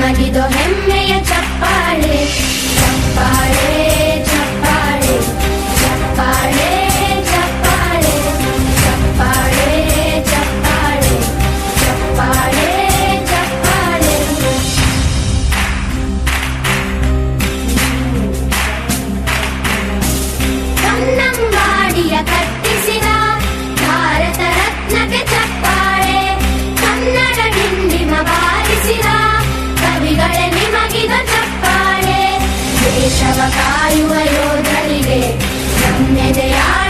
ಮಗಿದೋ ಹೆಮ್ಮೆಯ ಚಪ್ಪ ಕೇಶವ ಕಾಯುವ ಯೋಧನಿಗೆ ನಮ್ಮೆದೆಯಾಳ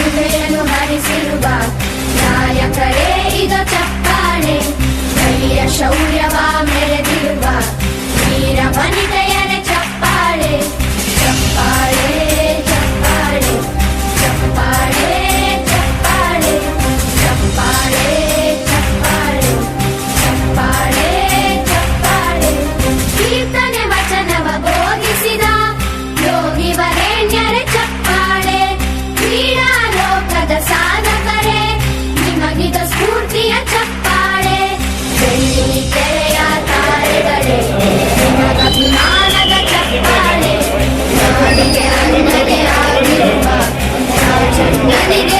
ಜಿಲ್ಲೆಯನ್ನು ಹರಿಸಿರುವ ನಾಯಕರೇ ಇದು ಚಪ್ಪಾಳೆ. ಶೌರ್ಯವ Nani